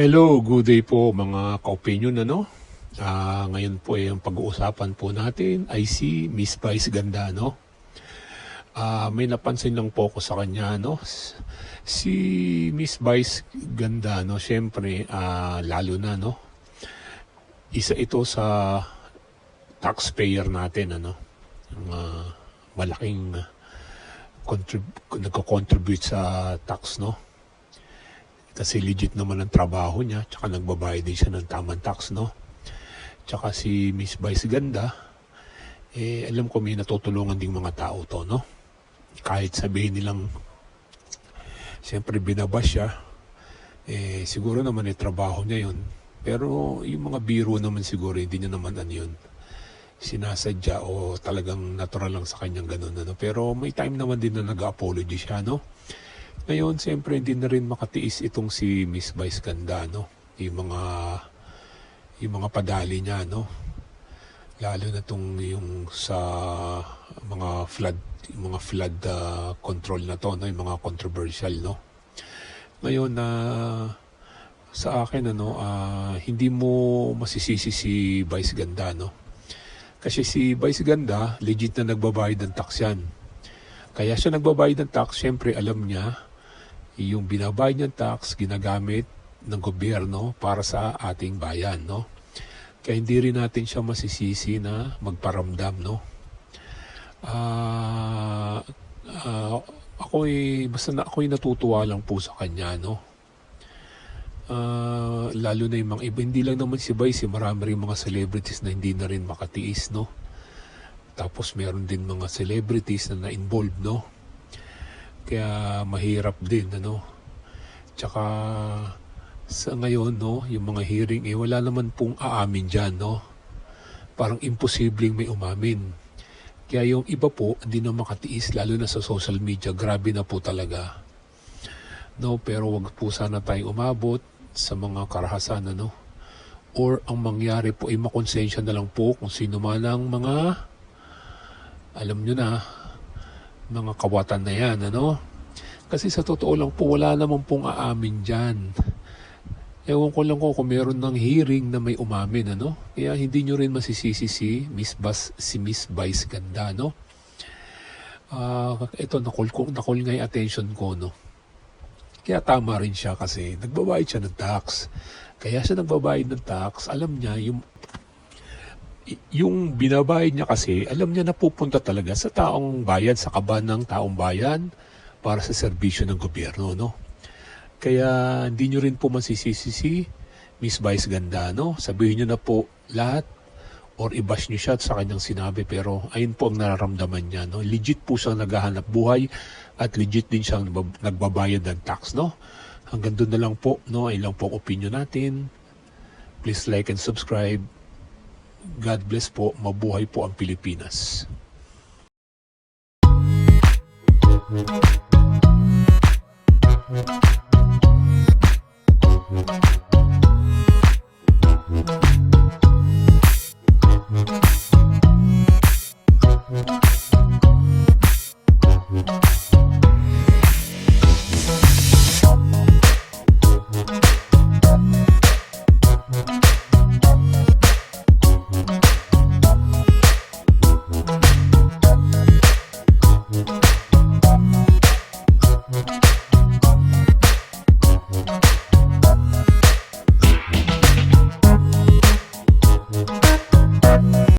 Hello, good day po mga ka-opinion ano. Ah, ngayon po ay ang pag-uusapan po natin ay si Miss Vice Ganda no. Ah, may napansin lang po ako sa kanya no. Si Miss Vice Ganda no, syempre ah, lalo na no. Isa ito sa taxpayer natin ano. Ah, malaking contrib- nagko-contribute sa tax no kasi legit naman ang trabaho niya, tsaka nagbabayad din siya ng tamang tax, no? Tsaka si Miss Vice Ganda, eh, alam ko may natutulungan ding mga tao to, no? Kahit sabihin nilang, siyempre binabas siya, eh, siguro naman eh, trabaho niya yun. Pero yung mga biro naman siguro, hindi niya naman ano yun, sinasadya o talagang natural lang sa kanyang ganun, ano? Pero may time naman din na nag-apology siya, no? Ngayon, siyempre, hindi na rin makatiis itong si Miss Vice Ganda, no? Yung mga, yung mga padali niya, no? Lalo na itong yung sa mga flood, yung mga flood ah, control na to, no? Yung mga controversial, no? Ngayon, na sa akin, ano, ah, hindi mo masisisi si Vice Ganda, no? Kasi si Vice Ganda, legit na nagbabayad ng tax yan. Kaya siya nagbabayad ng tax, syempre alam niya yung binabayad niyang tax ginagamit ng gobyerno para sa ating bayan, no? Kaya hindi rin natin siya masisisi na magparamdam, no? Ah, ah, ako'y basta na ako'y natutuwa lang po sa kanya, no? Ah, lalo na yung mga iba, hindi lang naman si Vice, eh, marami rin mga celebrities na hindi na rin makatiis, no? Tapos meron din mga celebrities na na-involved, no? Kaya mahirap din, ano? Tsaka sa ngayon, no, yung mga hearing, eh, wala naman pong aamin dyan, no? Parang imposibleng may umamin. Kaya yung iba po, hindi na makatiis, lalo na sa social media, grabe na po talaga. No, pero wag po sana tayong umabot sa mga karahasan, ano? Or ang mangyari po ay makonsensya na lang po kung sino man ang mga alam nyo na, mga kawatan na yan, ano? Kasi sa totoo lang po, wala naman pong aamin dyan. Ewan ko lang ko kung meron ng hearing na may umamin, ano? Kaya hindi nyo rin masisisi si Miss, Bas, si Miss Vice Ganda, no? Ah, ito, nakul, ko, nakul nga yung attention ko, no? Kaya tama rin siya kasi nagbabayad siya ng tax. Kaya siya nagbabayad ng tax, alam niya yung yung binabayad niya kasi, alam niya na pupunta talaga sa taong bayan, sa kaban ng taong bayan para sa serbisyo ng gobyerno, no? Kaya hindi nyo rin po masisisi si Miss Vice Ganda, no? Sabihin nyo na po lahat or i-bash nyo siya sa kanyang sinabi pero ayun po ang nararamdaman niya, no? Legit po siyang naghahanap buhay at legit din siyang nagbab- nagbabayad ng tax, no? Hanggang doon na lang po, no? Ayun lang po ang opinion natin. Please like and subscribe. God bless po. Mabuhay po ang Pilipinas.